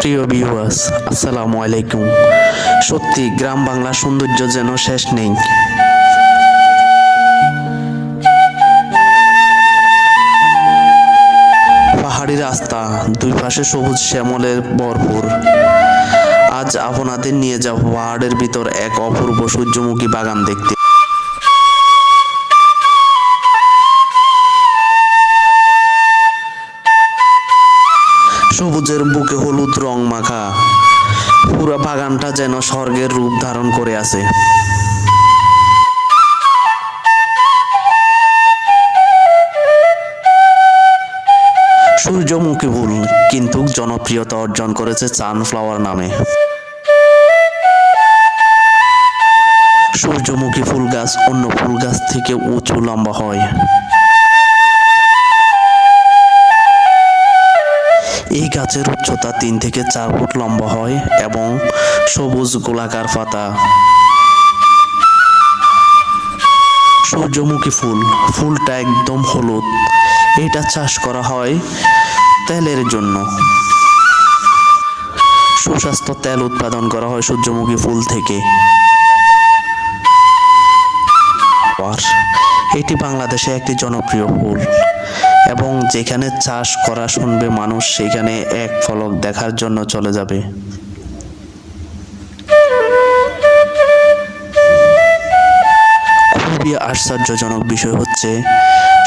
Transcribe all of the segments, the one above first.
প্রিয় ভিউয়ার্স আসসালামু আলাইকুম। সত্যি, গ্রাম বাংলার সৌন্দর্য যেন শেষ নেই। পাহাড়ি রাস্তা, দুই পাশে সবুজ শ্যামলের ভরপুর। আজ আপনাদের নিয়ে যাব পাহাড়ের ভিতর এক অপূর্ব সূর্যমুখী বাগান দেখতে। সবুজের বুকে হলুদ রং মাখা। পুরো বাগানটা যেন স্বর্গের রূপ ধারণ করে আছে। সূর্যমুখী ফুল কিন্তু জনপ্রিয়তা অর্জন করেছে সানফ্লাওয়ার নামে। সূর্যমুখী ফুল গাছ অন্য ফুল গাছ থেকে উঁচু লম্বা হয়। গাছের উচ্চতা তিন থেকে চার ফুট লম্বা হয় এবং সবুজ গোলাকার পাতা। সূর্যমুখী ফুল, ফুলটা একদম হলুদ। এটা চাষ করা হয় তেলের জন্য। সুস্বাস্থ্য তেল উৎপাদন করা হয় সূর্যমুখী ফুল থেকে। এটি বাংলাদেশে একটি জনপ্রিয় ফুল। এবং যেখানে চাষ করা শুনবে মানুষ, সেখানে এক ফলক দেখার জন্য চলে যাবে। খুবই আশ্চর্যজনক বিষয় হচ্ছে,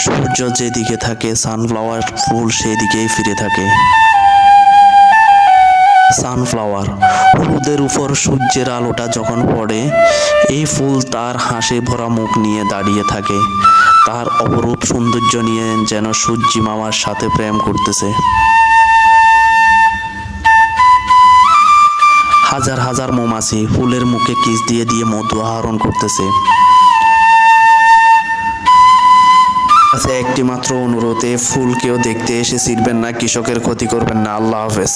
সূর্য যেদিকে থাকে সানফ্লাওয়ার ফুল সেদিকেই ফিরে থাকে। সানফ্লাওয়ার হলুদের উপর সূর্যের আলোটা যখন পড়ে, এই ফুল তার হাসে ভরা মুখ নিয়ে দাঁড়িয়ে থাকে। তার অপরূপ সৌন্দর্য নিয়ে যেন সূর্যি মামার সাথে প্রেম করতেছে। হাজার হাজার মৌমাছি ফুলের মুখে কিস দিয়ে দিয়ে মধু আহরণ করতেছে। কাছে একটি মাত্র অনুরোধে ফুলকেও দেখতে এসে ছিটবেন না, কৃষকের ক্ষতি করবেন না। আল্লাহ হাফেজ।